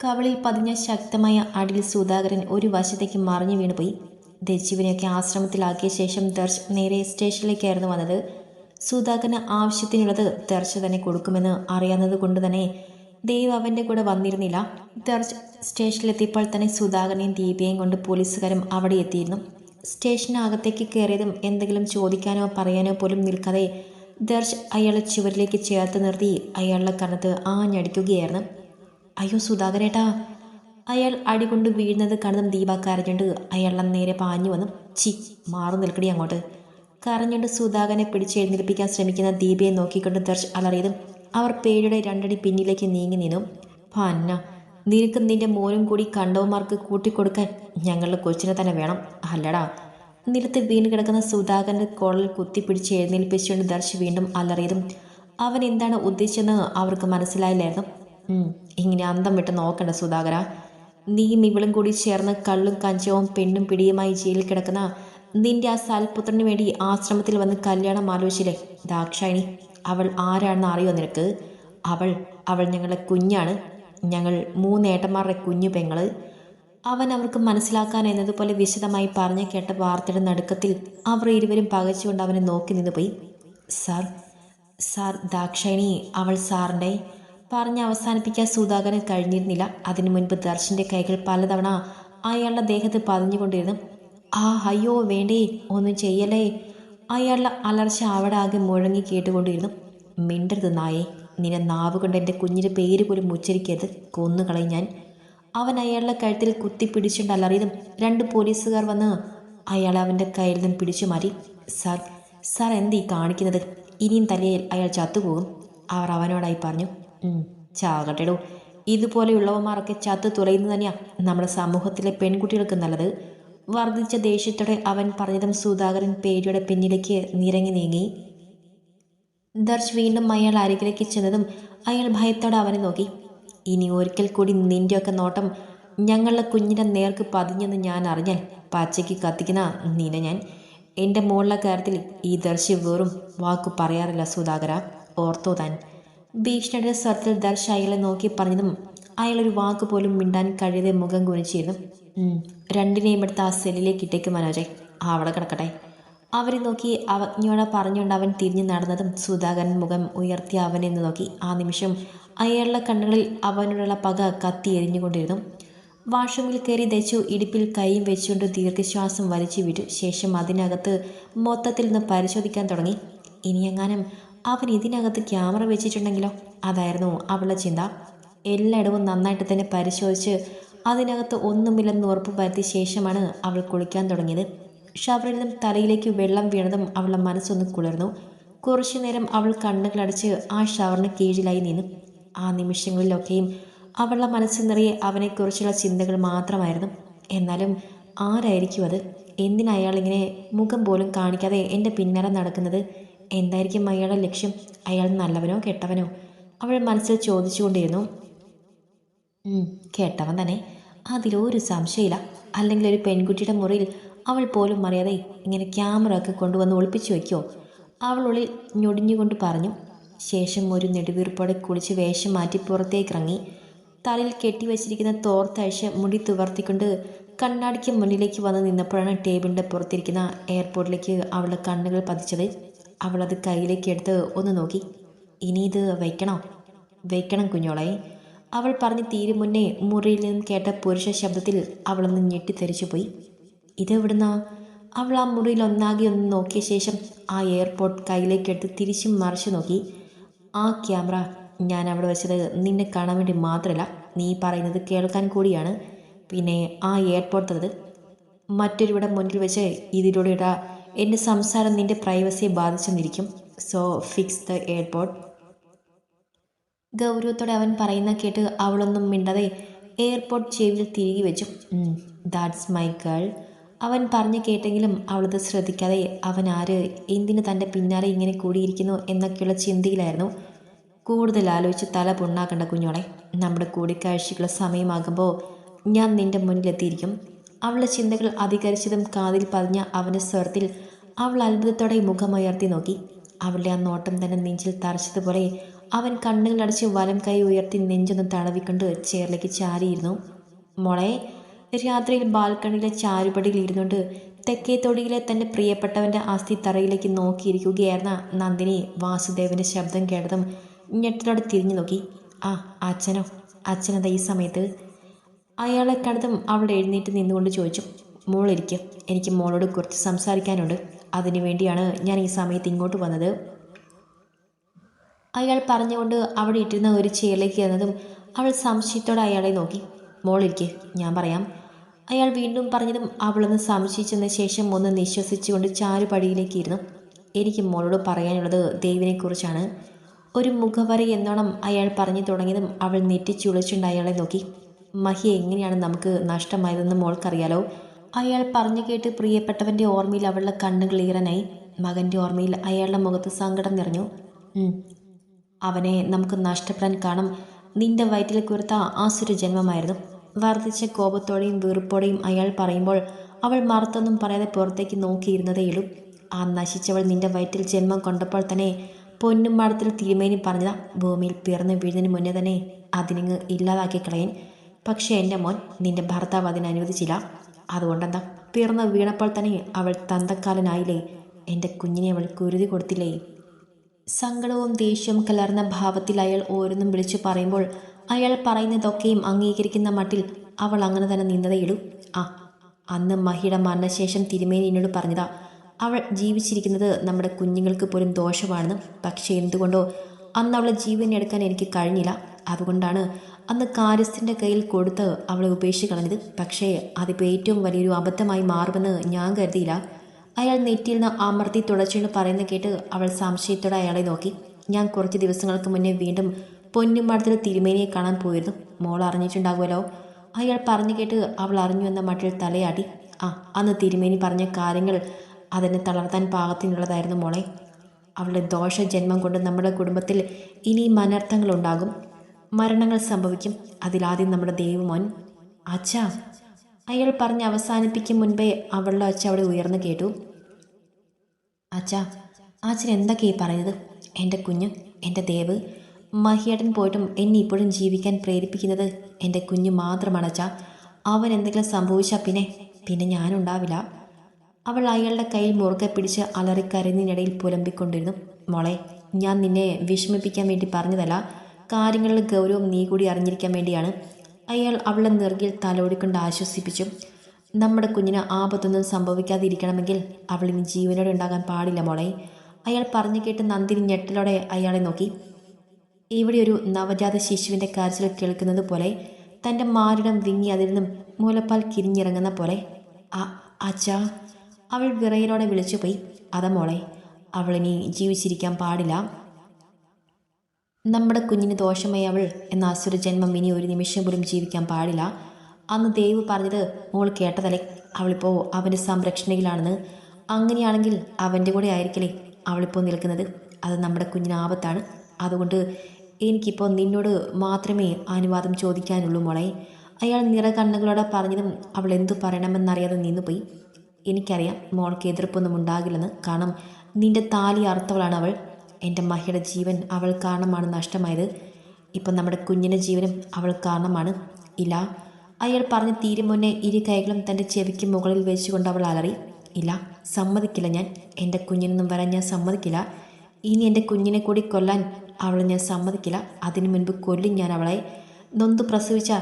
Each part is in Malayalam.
കവളിൽ പതിഞ്ഞ ശക്തമായ അടിൽ സുധാകരൻ ഒരു വശത്തേക്ക് മറിഞ്ഞു വീണുപോയി. ദജീവിനെയൊക്കെ ആശ്രമത്തിലാക്കിയ ശേഷം ദർശ് നേരെ സ്റ്റേഷനിലേക്കായിരുന്നു വന്നത്. സുധാകരന് ആവശ്യത്തിനുള്ളത് ദർശ തന്നെ കൊടുക്കുമെന്ന് അറിയാവുന്നത് കൊണ്ട് തന്നെ ദേവ് അവന്റെ കൂടെ വന്നിരുന്നില്ല. ദർശ് സ്റ്റേഷനിലെത്തിയപ്പോൾ തന്നെ സുധാകരനെയും ദീപയെയും കൊണ്ട് പോലീസുകാരും അവിടെ എത്തിയിരുന്നു. സ്റ്റേഷനകത്തേക്ക് കയറിയതും എന്തെങ്കിലും ചോദിക്കാനോ പറയാനോ പോലും നിൽക്കാതെ ദർശ് അയാളെ ചുവരിലേക്ക് ചേർത്ത് നിർത്തി അയാളുടെ കണ്ണത്ത് ആഞ്ഞടിക്കുകയായിരുന്നു. അയ്യോ സുധാകരേട്ടാ അയാൾ അടികൊണ്ട് വീഴുന്നത് കണ്ടതും ദീപ കരഞ്ഞുകൊണ്ട് അയാളെ നേരെ പാഞ്ഞു വന്നു. ചി മാറി നിൽക്കടി അങ്ങോട്ട്. കരഞ്ഞുകൊണ്ട് സുധാകരനെ പിടിച്ച് എഴുന്നേൽപ്പിക്കാൻ ശ്രമിക്കുന്ന ദീപയെ നോക്കിക്കൊണ്ട് ദർശ് അലറിയതും അവർ പേരുടെ രണ്ടടി പിന്നിലേക്ക് നീങ്ങി നിന്നു. പന്ന നിനക്ക് നിന്റെ മോനും കൂടി കണ്ടവന്മാർക്ക് കൂട്ടിക്കൊടുക്കാൻ ഞങ്ങളുടെ കൊച്ചിനെ തന്നെ വേണം. അല്ലടാ. നിലത്ത് വീണ് കിടക്കുന്ന സുധാകരന്റെ കോളിൽ കുത്തിപ്പിടിച്ച് എഴുന്നേൽപ്പിച്ചുകൊണ്ട് ദർശ് വീണ്ടും അലറിയതും അവൻ എന്താണ് ഉദ്ദേശിച്ചെന്ന് അവർക്ക് മനസ്സിലായില്ലായിരുന്നു. ഇങ്ങനെ അന്തം വിട്ട് നോക്കണ്ട സുധാകര. നീയും ഇവളും കൂടി ചേർന്ന് കള്ളും കഞ്ചവും പെണ്ണും പിടിയുമായി ജയിലിൽ കിടക്കുന്ന നിന്റെ ആ സൽപുത്രന് വേണ്ടി ആശ്രമത്തിൽ വന്ന് കല്യാണം ആലോചിച്ചില്ലേ? ദാക്ഷായണി അവൾ ആരാണെന്ന് അറിയോ നിനക്ക്? അവൾ അവൾ ഞങ്ങളുടെ കുഞ്ഞാണ്. ഞങ്ങൾ മൂന്നേട്ടന്മാരുടെ കുഞ്ഞു പെങ്ങൾ. അവൻ അവർക്ക് മനസ്സിലാക്കാൻ എന്നതുപോലെ വിശദമായി പറഞ്ഞു കേട്ട വാർത്തയുടെ നടുക്കത്തിൽ അവർ ഇരുവരും പകച്ചുകൊണ്ട് അവനെ നോക്കി നിന്നുപോയി. സാർ സാർ ദാക്ഷായണി അവൾ സാറിന്റെ പറഞ്ഞ് അവസാനിപ്പിക്കാൻ സുധാകരൻ കഴിഞ്ഞിരുന്നില്ല. അതിനു മുൻപ് ദർശന്റെ കൈകൾ പലതവണ അയാളുടെ ദേഹത്ത് പതിഞ്ഞുകൊണ്ടിരുന്നു. ആ അയ്യോ വേണ്ടേ ഒന്നും ചെയ്യലേ അയാളുടെ അലർച്ച അവിടെ ആകെ മുഴങ്ങി കേട്ടുകൊണ്ടിരുന്നു. മിണ്ടരുത് നായേ നിന്നെ നാവ് കൊണ്ട് എന്റെ കുഞ്ഞിന്റെ പേര് പോലും ഉച്ചരിക്കരുത്. കൊന്നുകളയും ഞാൻ. അവൻ അയാളുടെ കഴുത്തിൽ കുത്തി പിടിച്ചുകൊണ്ട് അലറിയതും രണ്ട് പോലീസുകാർ വന്ന് അയാൾ അവന്റെ കയ്യിൽ നിന്നും പിടിച്ചു മാറ്റി സാർ സാർ എന്തീ കാണിക്കുന്നത്? ഇനിയും തലയിൽ അയാൾ ചത്തുപോകും. അവർ അവനോടായി പറഞ്ഞു. "ഉം, ചാകട്ടെടോ. ഇതുപോലെയുള്ളവന്മാരൊക്കെ ചത്തു തുളയുന്നത് തന്നെയാ നമ്മുടെ സമൂഹത്തിലെ പെൺകുട്ടികൾക്ക് നല്ലത്. വർദ്ധിച്ച ദേഷ്യത്തോടെ അവൻ പറഞ്ഞതും സുധാകരൻ പേരിയുടെ പിന്നിലേക്ക് നിരങ്ങി നീങ്ങി. ദർശ് വീണ്ടും അയാൾ അരികിലേക്ക് ചെന്നതും അയാൾ ഭയത്തോടെ അവനെ നോക്കി. ഇനി ഒരിക്കൽ കൂടി നിന്റെയൊക്കെ നോട്ടം ഞങ്ങളുടെ കുഞ്ഞിന്റെ നേർക്ക് പതിഞ്ഞെന്ന് ഞാൻ അറിഞ്ഞാൽ പച്ചയ്ക്ക് കത്തിക്കുന്ന നിന്നെ ഞാൻ. എന്റെ മോളിലെ കാര്യത്തിൽ ഈ ദർശി വെറും വാക്കു പറയാറില്ല സുധാകര. ഓർത്തോ താൻ. ഭീഷണിയുടെ സ്വരത്തിൽ ദർശ അയാളെ നോക്കി പറഞ്ഞതും അയാൾ ഒരു വാക്ക് പോലും മിണ്ടാൻ കഴിയാതെ മുഖം കുനിച്ചിരുന്നു. "ഉം, രണ്ടിനെയും എടുത്ത് ആ സെല്ലിലേക്ക് ഇട്ടേക്ക് മനോജെ. അവിടെ കിടക്കട്ടെ. അവരെ നോക്കി അവജ്ഞയോടെ പറഞ്ഞുകൊണ്ട് അവൻ തിരിഞ്ഞു നടന്നതും സുധാകരൻ മുഖം ഉയർത്തി അവനെ നോക്കി. ആ നിമിഷം അയാളുടെ കണ്ണുകളിൽ അവനോടുള്ള പക കത്തി എരിഞ്ഞുകൊണ്ടിരുന്നു. വാഷ്റൂമിൽ കയറി ദച്ചു ഇടുപ്പിൽ കൈയും വെച്ചുകൊണ്ട് ദീർഘശ്വാസം വലിച്ചു വിട്ടു ശേഷം അതിനകത്ത് മൊത്തത്തിൽ നിന്ന് പരിശോധിക്കാൻ തുടങ്ങി. ഇനിയെങ്ങാനും അവൻ ഇതിനകത്ത് ക്യാമറ വെച്ചിട്ടുണ്ടെങ്കിലോ? അതായിരുന്നു അവളുടെ ചിന്ത. എല്ലായിടവും നന്നായിട്ട് തന്നെ പരിശോധിച്ച് അതിനകത്ത് ഒന്നുമില്ലെന്ന് ഉറപ്പ് വരുത്തിയ ശേഷമാണ് അവൾ കുളിക്കാൻ തുടങ്ങിയത്. ഷവറിൽ നിന്നും തലയിലേക്ക് വെള്ളം വീണതും അവളുടെ മനസ്സൊന്ന് കുളിർന്നു. കുറച്ചു നേരം അവൾ കണ്ണുകളടച്ച് ആ ഷവറിന് കീഴിലായി നിന്നു. ആ നിമിഷങ്ങളിലൊക്കെയും അവളുടെ മനസ്സ് നിറയെ അവനെക്കുറിച്ചുള്ള ചിന്തകൾ മാത്രമായിരുന്നു. എന്നാലും ആരായിരിക്കും അത്? എന്തിനയാളിങ്ങനെ മുഖം പോലും കാണിക്കാതെ എന്റെ പിന്നാലെ നടക്കുന്നത്? എന്തായിരിക്കും അയാളുടെ ലക്ഷ്യം? അയാൾ നല്ലവനോ കെട്ടവനോ? അവൾ മനസ്സിൽ ചോദിച്ചുകൊണ്ടിരുന്നു. കെട്ടവൻ തന്നെ. അതിലൊരു സംശയമില്ല. അല്ലെങ്കിൽ ഒരു പെൺകുട്ടിയുടെ മുറിയിൽ അവൾ പോലും അറിയാതെ ഇങ്ങനെ ക്യാമറ ഒക്കെ കൊണ്ടുവന്ന് ഒളിപ്പിച്ചു വയ്ക്കുമോ അവളുള്ളിൽ ഞൊടിഞ്ഞുകൊണ്ട് പറഞ്ഞു. ശേഷം ഒരു നെടുവീർപ്പോടെ കുളിച്ച് വേഷം മാറ്റി പുറത്തേക്ക് ഇറങ്ങി തലയിൽ കെട്ടിവെച്ചിരിക്കുന്ന തോർത്തഴിച്ച് മുടി തുവർത്തിക്കൊണ്ട് കണ്ണാടിക്ക് മുന്നിലേക്ക് വന്ന് നിന്നപ്പോഴാണ് ടേബിളിന്റെ പുറത്തിരിക്കുന്ന എയർപോർട്ടിലേക്ക് അവളുടെ കണ്ണുകൾ പതിച്ചത്. അവളത് കയ്യിലേക്ക് എടുത്ത് ഒന്ന് നോക്കി. ഇനി ഇത് വയ്ക്കണോ വയ്ക്കണം കുഞ്ഞോളെ. അവൾ പറഞ്ഞ് തീരു മുന്നേ മുറിയിൽ നിന്നും കേട്ട പുരുഷ ശബ്ദത്തിൽ അവളൊന്ന് ഞെട്ടിത്തെറിച്ചു പോയി ഇതെവിടുന്നാ അവൾ ആ മുറിയിൽ ഒന്നാകെ ഒന്ന് നോക്കിയ ശേഷം ആ എയർപോർട്ട് കയ്യിലേക്ക് എടുത്ത് തിരിച്ചും മറിച്ചു നോക്കി. ആ ക്യാമറ ഞാൻ അവിടെ വെച്ചത് നിന്നെ കാണാൻ വേണ്ടി മാത്രമല്ല നീ പറയുന്നത് കേൾക്കാൻ കൂടിയാണ്. പിന്നെ ആ എയർപോർട്ട് അത് മറ്റൊരുവിടെ മുന്നിൽ വെച്ച് ഇതിലൂടെ ഇടാ. എന്റെ സംസാരം നിന്റെ പ്രൈവസിയെ ബാധിച്ചെന്നിരിക്കും. സോ ഫിക്സ് ദ എയർപോർട്ട് ഗൗരവത്തോടെ അവൻ പറയുന്ന കേട്ട് അവളൊന്നും മിണ്ടാതെ എയർപോർട്ട് ചെവിയിൽ തിരികെ വെച്ചു. ദാറ്റ്സ് മൈ ഗേൾ അവൻ പറഞ്ഞു കേട്ടെങ്കിലും അവളത് ശ്രദ്ധിക്കാതെ അവൻ ആര് എന്തിന് തന്റെ പിന്നാലെ ഇങ്ങനെ കൂടിയിരിക്കുന്നു എന്നൊക്കെയുള്ള ചിന്തയിലായിരുന്നു. കൂടുതൽ ആലോചിച്ച് തല പുണ്ണാക്കണ്ട കുഞ്ഞോളെ നമ്മുടെ കൂടിക്കാഴ്ചയ്ക്കുള്ള സമയമാകുമ്പോൾ ഞാൻ നിന്റെ മുന്നിലെത്തിയിരിക്കും. അവളുടെ ചിന്തകൾ അധികരിച്ചതും കാതിൽ പതിഞ്ഞ അവന്റെ സ്വരത്തിൽ അവൾ അത്ഭുതത്തോടെ മുഖമുയർത്തി നോക്കി. അവളുടെ ആ നോട്ടം തന്നെ നെഞ്ചിൽ തറച്ചതുപോലെ അവൻ കണ്ണുകളടച്ച് വലം കൈ ഉയർത്തി നെഞ്ചൊന്ന് തടവിക്കൊണ്ട് ചേറിലേക്ക് ചാരിയിരുന്നു. മോളെ രാത്രിയിൽ ബാൽക്കണിയിലെ ചാരുപടിയിൽ ഇരുന്നുകൊണ്ട് തെക്കേ തൊടിയിലെ തന്റെ പ്രിയപ്പെട്ടവന്റെ അസ്ഥി തറയിലേക്ക് നോക്കിയിരിക്കുകയായിരുന്ന നന്ദിനി വാസുദേവന്റെ ശബ്ദം കേട്ടതും ഞെട്ടലോടെ തിരിഞ്ഞു നോക്കി. ആ അച്ഛനോ? അച്ഛനെന്താ ഈ സമയത്ത്? അയാളെ കണ്ടതും അവൾ എഴുന്നേറ്റ് നിന്നുകൊണ്ട് ചോദിച്ചു മോളിരിക്കുക എനിക്ക് മോളോട് കുറച്ച് സംസാരിക്കാനുണ്ട്. അതിനുവേണ്ടിയാണ് ഞാൻ ഈ സമയത്ത് ഇങ്ങോട്ട് വന്നത്. അയാൾ പറഞ്ഞുകൊണ്ട് അവിടെ ഇട്ടിരുന്ന ഒരു ചെയറിലേക്ക് കയറുന്നതും അവൾ സംശയത്തോടെ അയാളെ നോക്കി. മോളിരിക്കെ ഞാൻ പറയാം. അയാൾ വീണ്ടും പറഞ്ഞതും അവളൊന്ന് സംശയിച്ചെന്ന ശേഷം ഒന്ന് നിശ്വസിച്ചുകൊണ്ട് ചാരുപടിയിലേക്ക് ഇരുന്നു. എനിക്ക് മോളോട് പറയാനുള്ളത് ദേവിനെക്കുറിച്ചാണ്. ഒരു മുഖവര എന്നോണം അയാൾ പറഞ്ഞു തുടങ്ങിയതും അവൾ നെറ്റിച്ചുളിച്ചുകൊണ്ട് അയാളെ നോക്കി. മഹി എങ്ങനെയാണ് നമുക്ക് നഷ്ടമായതെന്ന് മോൾക്കറിയാലോ? അയാൾ പറഞ്ഞു കേട്ട് പ്രിയപ്പെട്ടവന്റെ ഓർമ്മയിൽ അവളുടെ കണ്ണുകൾ ഈറനായി. മകന്റെ ഓർമ്മയിൽ അയാളുടെ മുഖത്ത് സങ്കടം നിറഞ്ഞു. അവനെ നമുക്ക് നഷ്ടപ്പെടാൻ കാണും നിന്റെ വയറ്റിൽ കുർത്ത ആസുര ജന്മമായിരുന്നു. വർദ്ധിച്ച കോപത്തോടെയും വെറുപ്പോടെയും അയാൾ പറയുമ്പോൾ അവൾ മറുത്തൊന്നും പറയാതെ പുറത്തേക്ക് നോക്കിയിരുന്നതേയുള്ളൂ ആ നശിച്ചവൾ നിന്റെ വയറ്റിൽ ജന്മം കൊണ്ടപ്പോൾ തന്നെ പൊന്നും മടത്തിൽ തിരുമേനി പറഞ്ഞതാ. ഭൂമിയിൽ പിറന്നു വീഴുന്നതിന് മുന്നേ തന്നെ അതിനിങ്ങ് ഇല്ലാതാക്കി കളയാൻ പക്ഷേ എന്റെ മോൻ നിന്റെ ഭർത്താവ് അതിന് അനുവദിച്ചില്ല അതുകൊണ്ടെന്താ? പിറന്ന് വീണപ്പോൾ തന്നെ അവൾ തന്തക്കാലനായില്ലേ? എന്റെ കുഞ്ഞിനെ അവൾ കുരുതി കൊടുത്തില്ലേ? സങ്കടവും ദേഷ്യവും കലർന്ന ഭാവത്തിൽ അയാൾ ഓരോന്നും വിളിച്ചു പറയുമ്പോൾ അയാൾ പറയുന്നതൊക്കെയും അംഗീകരിക്കുന്ന മട്ടിൽ അവൾ അങ്ങനെ തന്നെ നിന്നതയിടൂ ആ അന്ന് മഹിയുടെ മരണശേഷം തിരുമേനി എന്നോട് പറഞ്ഞതാ അവൾ ജീവിച്ചിരിക്കുന്നത് നമ്മുടെ കുഞ്ഞുങ്ങൾക്ക് പോലും ദോഷമാണെന്ന് പക്ഷേ എന്തുകൊണ്ടോ അന്ന് അവളെ ജീവനെടുക്കാൻ എനിക്ക് കഴിഞ്ഞില്ല. അതുകൊണ്ടാണ് അന്ന് കാര്യസ്ഥന്റെ കയ്യിൽ കൊടുത്ത് അവളെ ഉപേക്ഷിച്ച് കളഞ്ഞത്. പക്ഷേ അതിപ്പോൾ ഏറ്റവും വലിയൊരു അബദ്ധമായി മാറുമെന്ന് ഞാൻ കരുതിയില്ല. അയാൾ നെറ്റിയിൽ നിന്ന് അമർത്തി തുടച്ചുകൊണ്ട് പറയുന്ന കേട്ട് അവൾ സംശയത്തോടെ അയാളെ നോക്കി. ഞാൻ കുറച്ച് ദിവസങ്ങൾക്ക് മുന്നേ വീണ്ടും പൊന്നുമടത്തിൽ തിരുമേനിയെ കാണാൻ പോയിരുന്നു. മോൾ അറിഞ്ഞിട്ടുണ്ടാകുമല്ലോ. അയാൾ പറഞ്ഞു കേട്ട് അവൾ അറിഞ്ഞു എന്ന മട്ടിൽ തലയാടി ആ അന്ന് തിരുമേനി പറഞ്ഞ കാര്യങ്ങൾ അതിനെ തളർത്താൻ പാകത്തിനുള്ളതായിരുന്നു മോളെ. അവളുടെ ദോഷ ജന്മം കൊണ്ട് നമ്മുടെ കുടുംബത്തിൽ ഇനി അനർത്ഥങ്ങളുണ്ടാകും. മരണങ്ങൾ സംഭവിക്കും. അതിലാദ്യം നമ്മുടെ ദേവമോൻ അച്ഛാ അയാൾ പറഞ്ഞ് അവസാനിപ്പിക്കും മുൻപേ അവളുടെ അച്ഛ അവിടെ ഉയർന്നു കേട്ടു. അച്ഛ അച്ഛൻ എന്തൊക്കെയായി പറയുന്നത്? എന്റെ കുഞ്ഞ് എന്റെ ദേവ് മഹിയേട്ടൻ പോയിട്ടും എന്നെ ഇപ്പോഴും ജീവിക്കാൻ പ്രേരിപ്പിക്കുന്നത് എന്റെ കുഞ്ഞ് മാത്രമാണ് അച്ഛ. അവൻ എന്തെങ്കിലും സംഭവിച്ചാൽ പിന്നെ പിന്നെ ഞാനുണ്ടാവില്ല. അവൾ അയാളുടെ കയ്യിൽ മുറുകെ പിടിച്ച് അലറിക്കരഞ്ഞിനിടയിൽ പുലമ്പിക്കൊണ്ടിരുന്നു. മോളെ ഞാൻ നിന്നെ വിഷമിപ്പിക്കാൻ വേണ്ടി പറഞ്ഞതല്ല. കാര്യങ്ങളുടെ ഗൗരവം നീ കൂടി അറിഞ്ഞിരിക്കാൻ വേണ്ടിയാണ്. അയാൾ അവളെ നെറുകിൽ തലോടിക്കൊണ്ട് ആശ്വസിപ്പിച്ചു. നമ്മുടെ കുഞ്ഞിന് ആപത്തൊന്നും സംഭവിക്കാതിരിക്കണമെങ്കിൽ അവൾ ഇനി ജീവനോടെ ഉണ്ടാകാൻ പാടില്ല മോളെ അയാൾ പറഞ്ഞു കേട്ട് നന്ദിനി ഞെട്ടലോടെ അയാളെ നോക്കി. ഇവിടെ ഒരു നവജാത ശിശുവിന്റെ കരച്ചിൽ കേൾക്കുന്നത് പോലെ തന്റെ മാരിടം വിങ്ങി അതിൽ നിന്നും മൂലപ്പാൽ കിരിഞ്ഞിറങ്ങുന്ന പോലെ. ആ അച്ഛാ അവൾ വിറയിലോടെ വിളിച്ചു പോയി അതാ മോളെ അവളിനി ജീവിച്ചിരിക്കാൻ പാടില്ല. നമ്മുടെ കുഞ്ഞിന് ദോഷമായി അവൾ എന്ന അസുര ജന്മം ഇനി ഒരു നിമിഷം പോലും ജീവിക്കാൻ പാടില്ല. അന്ന് ദേവ് പറഞ്ഞത് മോൾ കേട്ടതല്ലേ? അവളിപ്പോൾ അവന്റെ സംരക്ഷണയിലാണെന്ന്. അങ്ങനെയാണെങ്കിൽ അവന്റെ കൂടെ ആയിരിക്കലേ അവളിപ്പോൾ നിൽക്കുന്നത്? അത് നമ്മുടെ കുഞ്ഞിന് ആപത്താണ്. അതുകൊണ്ട് എനിക്കിപ്പോൾ നിന്നോട് മാത്രമേ അനുവാദം ചോദിക്കാനുള്ളൂ മോളെ. അയാൾ നിറകണ്ണുകളോടെ പറഞ്ഞതും അവൾ എന്തു പറയണമെന്നറിയാതെ നിന്നുപോയി. എനിക്കറിയാം മോൾക്ക് എതിർപ്പൊന്നും ഉണ്ടാകില്ലെന്ന്. കാരണം നിന്റെ താലി അർത്ഥവളാണ് അവൾ. എന്റെ മഹിയുടെ ജീവൻ അവൾ കാരണമാണ് നഷ്ടമായത്. ഇപ്പം നമ്മുടെ കുഞ്ഞിന്റെ ജീവനും അവൾ കാരണമാണ്. ഇല്ല അയാൾ പറഞ്ഞ് തീരെ മുന്നേ ഇരു കൈകളും തന്റെ ചെവിക്ക് മുകളിൽ വെച്ചുകൊണ്ട് അവൾ അലറി ഇല്ല സമ്മതിക്കില്ല ഞാൻ. എന്റെ കുഞ്ഞിനൊന്നും വരാൻ ഞാൻ സമ്മതിക്കില്ല. ഇനി എന്റെ കുഞ്ഞിനെ കൂടി കൊല്ലാൻ അവളെ ഞാൻ സമ്മതിക്കില്ല. അതിനു മുൻപ് കൊല്ലും ഞാൻ അവളെ. നൊന്ത് പ്രസവിച്ച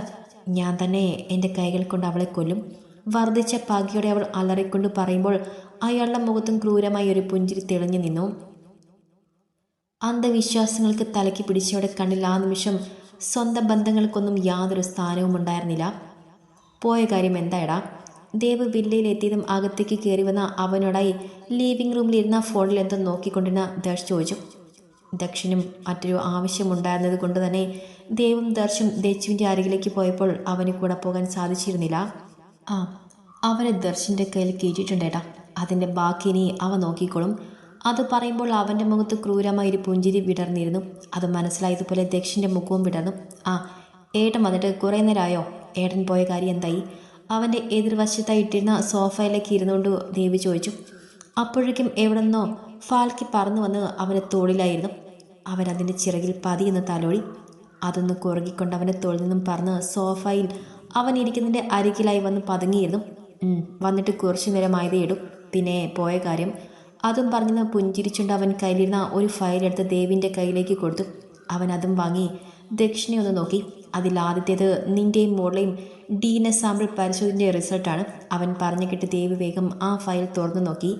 ഞാൻ തന്നെ എന്റെ കൈകൾ കൊണ്ട് അവളെ കൊല്ലും. വർദ്ധിച്ച പകയോടെ അവൾ അലറിക്കൊണ്ട് പറയുമ്പോൾ അയാളുടെ മുഖത്തും ക്രൂരമായി ഒരു പുഞ്ചിരി തെളിഞ്ഞു നിന്നു. അന്ധവിശ്വാസങ്ങൾക്ക് തലയ്ക്ക് പിടിച്ചവടെ കണ്ണിൽ ആ നിമിഷം സ്വന്തം ബന്ധങ്ങൾക്കൊന്നും യാതൊരു സ്ഥാനവും ഉണ്ടായിരുന്നില്ല. പോയ കാര്യം എന്തായടാ? ദേവ് വില്ലയിലെത്തിയതും അകത്തേക്ക് കയറി വന്ന അവനോടായി ലിവിംഗ് റൂമിലിരുന്ന ഫോണിൽ എന്തോ നോക്കിക്കൊണ്ടിരുന്ന ദർശ് ചോദിച്ചു. ദക്ഷിനും മറ്റൊരു ആവശ്യമുണ്ടായിരുന്നത് കൊണ്ട് തന്നെ ദേവും ദർശും ദച്ചുവിന്റെ അരികിലേക്ക് പോയപ്പോൾ അവന് കൂടെ പോകാൻ സാധിച്ചിരുന്നില്ല. ആ അവനെ ദർശിന്റെ കയ്യിൽ കയറ്റിയിട്ടുണ്ടേട്ടാ അതിന്റെ ബാക്കി ഇനി അവ നോക്കിക്കോളും. അത് പറയുമ്പോൾ അവന്റെ മുഖത്ത് ക്രൂരമായി ഒരു പുഞ്ചിരി വിടർന്നിരുന്നു. അത് മനസ്സിലായതുപോലെ ദക്ഷിന്റെ മുഖവും വിടർന്നു. ആ ഏട്ടൻ വന്നിട്ട് കുറേ നേരമായോ? ഏട്ടൻ പോയ കാര്യം എന്തായി? അവന്റെ എതിർവശത്തായി ഇട്ടിരുന്ന സോഫയിലേക്ക് ഇരുന്നുകൊണ്ട് ദേവി ചോദിച്ചു. അപ്പോഴേക്കും എവിടെ നിന്നോ ഫാൽക്കി പറന്നു വന്ന് അവന്റെ തോളിലായിരുന്നു. അവനതിന്റെ ചിറകിൽ പതിയെന്ന് തലോടി. അതൊന്ന് കുറുകിക്കൊണ്ട് അവന്റെ തോളിൽ നിന്നും പറന്ന് സോഫയിൽ അവൻ ഇരിക്കുന്നതിന്റെ അരികിലായി വന്ന് പതുങ്ങിയിരുന്നു. "ഉം, വന്നിട്ട് കുറച്ചു നേരമായതേ ഇടും. പിന്നെ പോയ കാര്യം അതും പറഞ്ഞ് പുഞ്ചിരിച്ചുകൊണ്ട് അവൻ കയ്യിലിരുന്ന ഒരു ഫയലെടുത്ത് ദേവിന്റെ കയ്യിലേക്ക് കൊടുത്തു. അവൻ അതും വാങ്ങി. ദക്ഷിണയൊന്ന് നോക്കി. അതിൽ ആദ്യത്തേത് നിന്റെയും മോളെയും ഡി എൻ എസ് സാമ്പിൾ പരിശോധനയുടെ റിസൾട്ടാണ് അവൻ പറഞ്ഞു കിട്ടി ദേവി വേഗം ആ ഫയൽ തുറന്നു നോക്കി.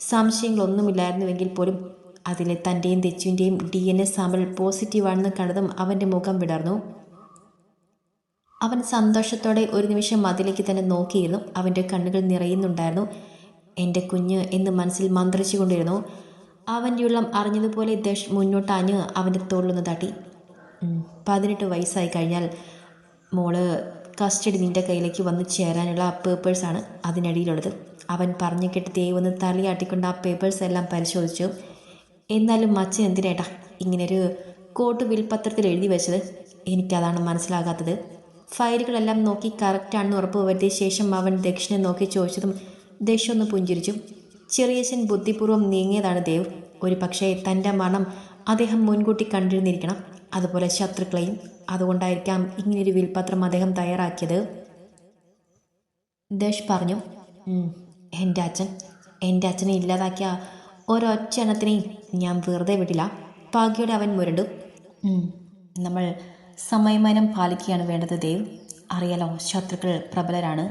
സംശയങ്ങളൊന്നുമില്ലായിരുന്നുവെങ്കിൽ പോലും അതിലെ തന്റെയും തെച്ചുവിന്റെയും ഡി എൻ എസ് സാമ്പിൾ പോസിറ്റീവാണെന്ന് കണ്ടതും അവന്റെ മുഖം വിടർന്നു. അവൻ സന്തോഷത്തോടെ ഒരു നിമിഷം അതിലേക്ക് തന്നെ നോക്കിയിരുന്നു. അവന്റെ കണ്ണുകൾ നിറയുന്നുണ്ടായിരുന്നു. എന്റെ കുഞ്ഞ് എന്ന് മനസ്സിൽ മന്ത്രിച്ചു കൊണ്ടിരുന്നു അവന്റെ ഉള്ളം അറിഞ്ഞതുപോലെ ദഷ് മുന്നോട്ടാഞ്ഞ് അവന്റെ തോളിലൊന്ന് തട്ടി. "ഉം, പതിനെട്ട് വയസ്സായി കഴിഞ്ഞാൽ മോൾ കസ്റ്റഡി നിന്റെ കയ്യിലേക്ക് വന്ന് ചേരാനുള്ള പേപ്പേഴ്സാണ് അതിനടിയിലുള്ളത്. അവൻ പറഞ്ഞു കേട്ട് ദൈവം തലയാട്ടിക്കൊണ്ട് ആ പേപ്പേഴ്സ് എല്ലാം പരിശോധിച്ചു. എന്നാലും അച്ഛൻ എന്തിനേട്ടാ ഇങ്ങനൊരു കോട്ട് വിൽപത്രത്തിൽ എഴുതി വെച്ചത്? എനിക്കതാണ് മനസ്സിലാകാത്തത്. ഫയലുകളെല്ലാം നോക്കി കറക്റ്റാണെന്ന് ഉറപ്പ് വരുത്തിയ ശേഷം അവൻ ദക്ഷിണെ നോക്കി ചോദിച്ചതും ദക്ഷ ഒന്ന് പുഞ്ചിരിച്ചു. ചെറിയച്ഛൻ ബുദ്ധിപൂർവം നീങ്ങിയതാണ് ദേവ്. ഒരു പക്ഷേ തന്റെ മണം അദ്ദേഹം മുൻകൂട്ടി കണ്ടിരുന്നിരിക്കണം. അതുപോലെ ശത്രുക്കളെയും അതുകൊണ്ടായിരിക്കാം ഇങ്ങനൊരു വിൽപത്രം അദ്ദേഹം തയ്യാറാക്കിയത്. ദശ് പറഞ്ഞു "ഉം, എന്റെ അച്ഛൻ എന്റെ അച്ഛനെ ഇല്ലാതാക്കിയ ഒരൊറ്റ എണ്ണത്തിനെയും ഞാൻ വെറുതെ വിടില്ല. ഭാഗ്യയോടെ അവൻ മുരണ്ടു. നമ്മൾ സമയമാനം പാലിക്കുകയാണ് വേണ്ടത് ദേവ്. അറിയാലോ ശത്രുക്കൾ പ്രബലരാണ്.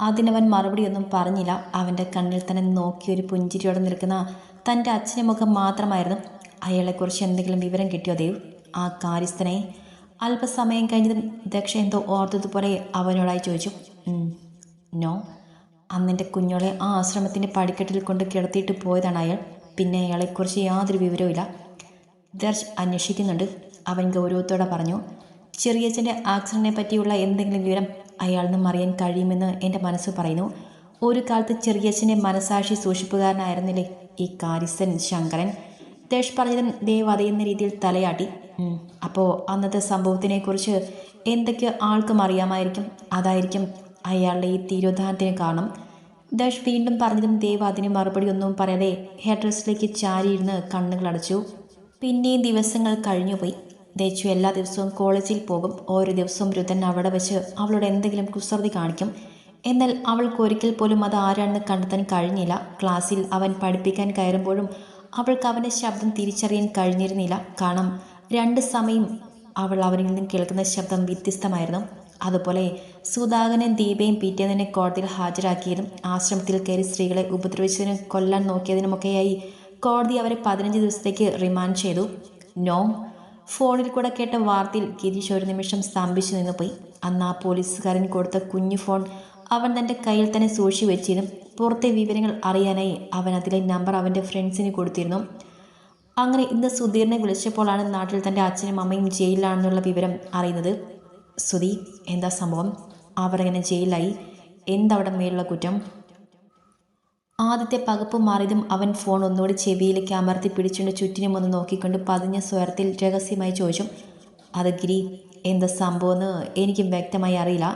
അതിനവൻ മറുപടിയൊന്നും പറഞ്ഞില്ല. അവന്റെ കണ്ണിൽ തന്നെ നോക്കി ഒരു പുഞ്ചിരിയോടെ നിൽക്കുന്ന തന്റെ അച്ഛന്റെ മുഖം മാത്രമായിരുന്നു. അയാളെക്കുറിച്ച് എന്തെങ്കിലും വിവരം കിട്ടിയോ ദേവ്? ആ കാര്യസ്ഥനെ അല്പസമയം കഴിഞ്ഞതും ദക്ഷ എന്തോ ഓർത്തതുപോലെ അവനോടായി ചോദിച്ചു. "ഉം, നോ. അന്നെന്റെ കുഞ്ഞോളെ ആ ആശ്രമത്തിന്റെ പടിക്കെട്ടിൽ കൊണ്ട് കിടത്തിയിട്ട് പോയതാണ് അയാൾ. പിന്നെ അയാളെക്കുറിച്ച് യാതൊരു വിവരവുമില്ല ദർശ് അന്വേഷിക്കുന്നുണ്ട്. അവൻ ഗൗരവത്തോടെ പറഞ്ഞു ചെറിയച്ഛന്റെ ആക്സിഡന്റിനെ പറ്റിയുള്ള എന്തെങ്കിലും വിവരം അയാളിൽ മറിയാൻ കഴിയുമെന്ന് എന്റെ മനസ്സ് പറയുന്നു. ഒരു കാലത്ത് ചെറിയച്ഛന്റെ മനസാക്ഷി സൂക്ഷിപ്പുകാരനായിരുന്നില്ലേ ഈ കാരിസൻ ശങ്കരൻ? ദേശ് പറഞ്ഞതും ദേവ് എന്ന രീതിയിൽ തലയാട്ടി. "ഉം, അപ്പോൾ അന്നത്തെ സംഭവത്തിനെക്കുറിച്ച് എന്തൊക്കെയോ ആൾക്കും അറിയാമായിരിക്കും? അതായിരിക്കും അയാളുടെ ഈ തീരോധാനത്തിന് കാരണം. ദഷ് വീണ്ടും പറഞ്ഞതും ദേവ് അതിന് മറുപടി ഒന്നും പറയാതെ ഹെയർ ഡ്രസ്സിലേക്ക് ചാരിയിരുന്ന് കണ്ണുകൾ അടച്ചു. പിന്നെയും ദിവസങ്ങൾ കഴിഞ്ഞുപോയി. ദേച്ചു എല്ലാ ദിവസവും കോളേജിൽ പോകും. ഓരോ ദിവസവും രുതൻ അവിടെ വെച്ച് അവളോട് എന്തെങ്കിലും കുസൃതി കാണിക്കും. എന്നാൽ അവൾക്ക് ഒരിക്കൽ പോലും അത് ആരാണെന്ന് കണ്ടെത്താൻ കഴിഞ്ഞില്ല. ക്ലാസ്സിൽ അവൻ പഠിപ്പിക്കാൻ കയറുമ്പോഴും അവൾക്ക് അവന്റെ ശബ്ദം തിരിച്ചറിയാൻ കഴിഞ്ഞിരുന്നില്ല. കാരണം രണ്ട് സമയം അവൾ അവനിൽ നിന്നും കേൾക്കുന്ന ശബ്ദം വ്യത്യസ്തമായിരുന്നു. അതുപോലെ സുധാകരനും ദീപയും പിറ്റേന്നിനെ കോടതിയിൽ ഹാജരാക്കിയതും ആശ്രമത്തിൽ കയറി സ്ത്രീകളെ ഉപദ്രവിച്ചതിനും കൊല്ലാൻ നോക്കിയതിനുമൊക്കെയായി കോടതി അവരെ പതിനഞ്ച് ദിവസത്തേക്ക് റിമാൻഡ് ചെയ്തു. നോ ഫോണിൽ കൂടെ കേട്ട വാർത്തയിൽ ഗിരീഷ് ഒരു നിമിഷം സ്തംഭിച്ചു നിന്ന് പോയി അന്ന് ആ പോലീസുകാരൻ കൊടുത്ത കുഞ്ഞു ഫോൺ അവൻ തന്റെ കയ്യിൽ തന്നെ സൂക്ഷി വെച്ചിരുന്നു. പുറത്തെ വിവരങ്ങൾ അറിയാനായി അവൻ അതിലെ നമ്പർ അവന്റെ ഫ്രണ്ട്സിന് കൊടുത്തിരുന്നു. അങ്ങനെ ഇന്ന് സുധീറിനെ വിളിച്ചപ്പോഴാണ് നാട്ടിൽ തന്റെ അച്ഛനും അമ്മയും ജയിലിലാണെന്നുള്ള വിവരം അറിയുന്നത്. സുധീ എന്താ സംഭവം? അവരങ്ങനെ ജയിലിലായി. എന്തവിടെ മേലുള്ള കുറ്റം? ആദ്യത്തെ പകപ്പ് മാറിയതും അവൻ ഫോൺ ഒന്നുകൂടി ചെവിയിലേക്ക് അമർത്തി പിടിച്ചുകൊണ്ട് ചുറ്റിനും ഒന്ന് നോക്കിക്കൊണ്ട് പതിഞ്ഞ സ്വരത്തിൽ രഹസ്യമായി ചോദിച്ചു അത് ഗിരി എന്താ സംഭവമെന്ന് എനിക്ക് വ്യക്തമായി അറിയില്ല.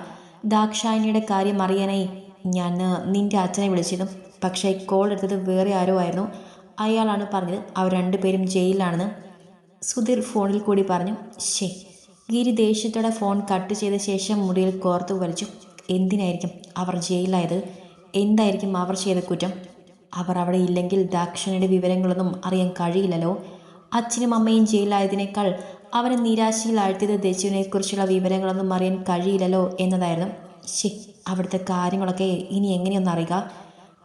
ദാക്ഷായണിയുടെ കാര്യം അറിയാനായി ഞാൻ നിന്റെ അച്ഛനെ വിളിച്ചിരുന്നു. പക്ഷേ കോൾ എടുത്തത് വേറെ ആരോ ആയിരുന്നു. അയാളാണ് പറഞ്ഞത്. അവർ രണ്ടുപേരും ജയിലിലാണെന്ന്. സുധീർ ഫോണിൽ കൂടി പറഞ്ഞു ശേ ഗിരി ദേഷ്യത്തോടെ ഫോൺ കട്ട് ചെയ്ത ശേഷം മുടിയിൽ കോർത്തു വലിച്ചു. എന്തിനായിരിക്കും? അവർ ജയിലായത് എന്തായിരിക്കും അവർ ചെയ്ത കുറ്റം? അവർ അവിടെ ഇല്ലെങ്കിൽ ദാക്ഷണയുടെ വിവരങ്ങളൊന്നും അറിയാൻ കഴിയില്ലല്ലോ. അച്ഛനും അമ്മയും ജയിലായതിനേക്കാൾ അവനെ നിരാശയിൽ ആഴ്ത്തിയത് ദച്ചുവിനെക്കുറിച്ചുള്ള വിവരങ്ങളൊന്നും അറിയാൻ കഴിയില്ലല്ലോ എന്നതായിരുന്നു. ശി അവിടുത്തെ കാര്യങ്ങളൊക്കെ ഇനി എങ്ങനെയൊന്നും അറിയുക?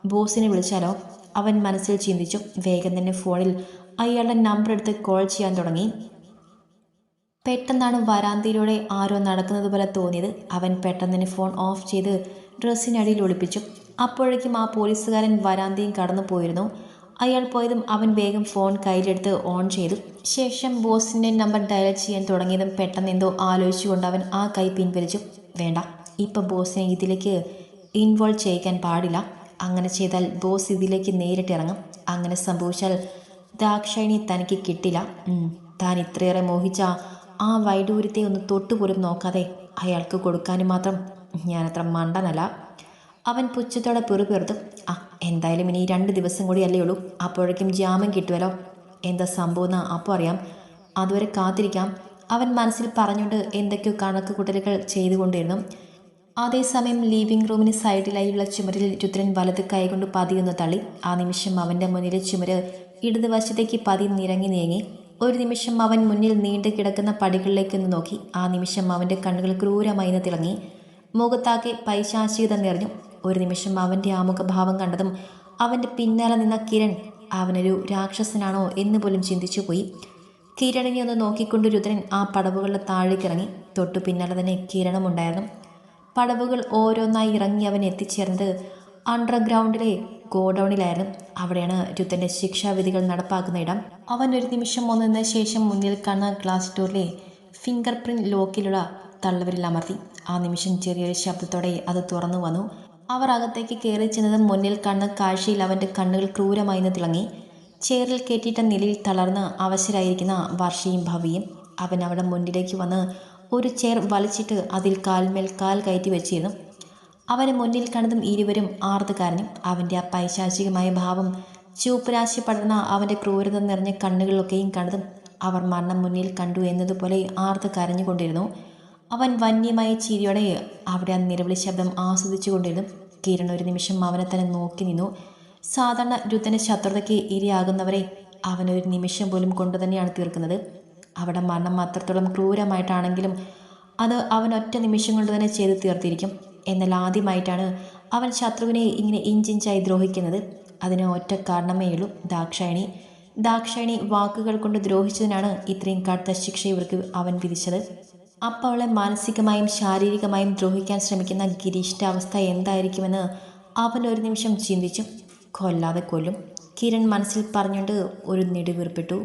ബോസിനെ വിളിച്ചാലോ? അവൻ മനസ്സിൽ ചിന്തിച്ചു. വേഗം തന്നെ ഫോണിൽ അയാളുടെ നമ്പർ എടുത്ത് കോൾ ചെയ്യാൻ തുടങ്ങി. പെട്ടെന്നാണ് വരാന്തയിലൂടെ ആരോ നടക്കുന്നത് പോലെ തോന്നിയത്. അവൻ പെട്ടെന്ന് തന്നെ ഫോൺ ഓഫ് ചെയ്ത് ഡ്രസ്സിനടിയിൽ ഒളിപ്പിച്ചു. അപ്പോഴേക്കും ആ പോലീസുകാരൻ വരാന്തയും കടന്നു പോയിരുന്നു. അയാൾ പോയതും അവൻ വേഗം ഫോൺ കയ്യിലെടുത്ത് ഓൺ ചെയ്തു. ശേഷം ബോസിന്റെ നമ്പർ ഡയൽ ചെയ്യാൻ തുടങ്ങിയതും പെട്ടെന്ന് എന്തോ ആലോചിച്ചുകൊണ്ട് അവൻ ആ കൈ പിൻവലിച്ചു. വേണ്ട ഇപ്പം ബോസിനെ ഇതിലേക്ക് ഇൻവോൾവ് ചെയ്യിക്കാൻ പാടില്ല. അങ്ങനെ ചെയ്താൽ ബോസ് ഇതിലേക്ക് നേരിട്ട് ഇറങ്ങും. അങ്ങനെ സംഭവിച്ചാൽ ദാക്ഷായണി തനിക്ക് കിട്ടില്ല. താൻ ഇത്രയേറെ മോഹിച്ച ആ വൈഡൂരത്തെ ഒന്ന് തൊട്ടുപോലും നോക്കാതെ അയാൾക്ക് കൊടുക്കാനും മാത്രം ഞാനത്ര മണ്ടനല്ല. അവൻ പുച്ഛത്തോടെ പെറുപെറുത്തു ആ എന്തായാലും ഇനി രണ്ട് ദിവസം കൂടി അല്ലേ ഉള്ളൂ. അപ്പോഴേക്കും ജാമ്യം കിട്ടുമല്ലോ എന്താ സംഭവം എന്ന് അപ്പോൾ അറിയാം. അതുവരെ കാത്തിരിക്കാം. അവൻ മനസ്സിൽ പറഞ്ഞുകൊണ്ട് എന്തൊക്കെയോ കണക്ക് കൂട്ടലുകൾ ചെയ്തുകൊണ്ടിരുന്നു. അതേസമയം ലിവിംഗ് റൂമിന് സൈഡിലായുള്ള ചുമരിൽ രുദ്രൻ വലത് കൈകൊണ്ട് പതിയൊന്ന് തള്ളി ആ നിമിഷം അവന്റെ മുന്നിലെ ചുമര് ഇടതുവശത്തേക്ക് പതി നിരങ്ങി നീങ്ങി. ഒരു നിമിഷം അവൻ മുന്നിൽ നീണ്ടു കിടക്കുന്ന പടികളിലേക്കൊന്ന് നോക്കി. ആ നിമിഷം അവന്റെ കണ്ണുകൾ ക്രൂരമായി തിളങ്ങി. മുഖത്താകെ പൈശാചികത നിറഞ്ഞു. ഒരു നിമിഷം അവന്റെ ആമുഖഭാവം കണ്ടതും അവന്റെ പിന്നാലെ നിന്ന കിരൺ അവനൊരു രാക്ഷസനാണോ എന്ന് പോലും ചിന്തിച്ചു പോയി. കിരണിനെ ഒന്ന് നോക്കിക്കൊണ്ട് രുദ്രൻ ആ പടവുകളുടെ താഴേക്കിറങ്ങി. തൊട്ടു പിന്നാലെ തന്നെ കിരണമുണ്ടായിരുന്നു പടവുകൾ ഓരോന്നായി ഇറങ്ങി അവൻ എത്തിച്ചേർന്നത് അണ്ടർഗ്രൗണ്ടിലെ ഗോഡൗണിലായിരുന്നു. അവിടെയാണ് രുദ്രന്റെ ശിക്ഷാവിധികൾ നടപ്പാക്കുന്ന ഇടം. അവൻ ഒരു നിമിഷം ഒന്നിന് ശേഷം മുന്നിൽ കാണുന്ന ഗ്ലാസ് ഡോറിലെ ഫിംഗർ പ്രിന്റ് ലോക്കിലുള്ള തള്ളവരിൽ അമർത്തി. ആ നിമിഷം ചെറിയൊരു ശബ്ദത്തോടെ അത് തുറന്നു വന്നു. അവർ അകത്തേക്ക് കയറി ചെന്നത് മുന്നിൽ കാണുന്ന കാഴ്ചയിൽ അവന്റെ കണ്ണുകൾ ക്രൂരമായി നിന്ന് തിളങ്ങി. ചേറിൽ കെട്ടിയിട്ട നിലയിൽ തളർന്ന് അവശരായിരിക്കുന്ന വർഷയും ഭവിയും അവൻ അവിടെ മുന്നിലേക്ക് വന്ന് ഒരു ചെയർ വലിച്ചിട്ട് അതിൽ കാൽമേൽ കാൽ കയറ്റി വെച്ചിരുന്നു. അവന് മുന്നിൽ കണ്ടതും ഇരുവരും ആർത്ത് കരഞ്ഞു അവന്റെ ആ പൈശാചികമായ ഭാവം ചൂപ്പരാശി പടർന്ന അവന്റെ ക്രൂരത നിറഞ്ഞ കണ്ണുകളിലൊക്കെയും കണ്ടതും അവർ മരണം മുന്നിൽ കണ്ടു എന്നതുപോലെ ആർത്ത് കരഞ്ഞുകൊണ്ടിരുന്നു അവൻ വന്യമായ ചിരിയോടെ അവിടെ ആ നിലവിളി ശബ്ദം ആസ്വദിച്ചു കൊണ്ടിരുന്നു. കിരൺ ഒരു നിമിഷം അവനെ തന്നെ നോക്കി നിന്നു. സാധാരണ രുദ്ധന്റെ ശത്രുതയ്ക്ക് ഇരയാകുന്നവരെ അവനൊരു നിമിഷം പോലും കൊണ്ടു തന്നെയാണ് തീർക്കുന്നത്. അവിടെ മരണം അത്രത്തോളം ക്രൂരമായിട്ടാണെങ്കിലും അത് അവൻ ഒറ്റ നിമിഷം കൊണ്ട് തന്നെ ചെയ്ത് തീർത്തിരിക്കും. എന്നാൽ ആദ്യമായിട്ടാണ് അവൻ ശത്രുവിനെ ഇങ്ങനെ ഇഞ്ചിഞ്ചായി ദ്രോഹിക്കുന്നത്. അതിന് ഒറ്റ കാരണമേ ഉള്ളൂ ദാക്ഷായണി. ദാക്ഷായണി വാക്കുകൾ കൊണ്ട് ദ്രോഹിച്ചതിനാണ് ഇത്രയും കടുത്ത ശിക്ഷ ഇവർക്ക് അവൻ വിധിച്ചത്. അപ്പോൾ അവളെ മാനസികമായും ശാരീരികമായും ദ്രോഹിക്കാൻ ശ്രമിക്കുന്ന ഗിരീഷിന്റെ അവസ്ഥ എന്തായിരിക്കുമെന്ന് അവൻ ഒരു നിമിഷം ചിന്തിച്ചു. കൊല്ലാതെ കൊല്ലും. കിരൺ മനസ്സിൽ പറഞ്ഞുകൊണ്ട് ഒരു നെടുവീർപ്പിട്ടു.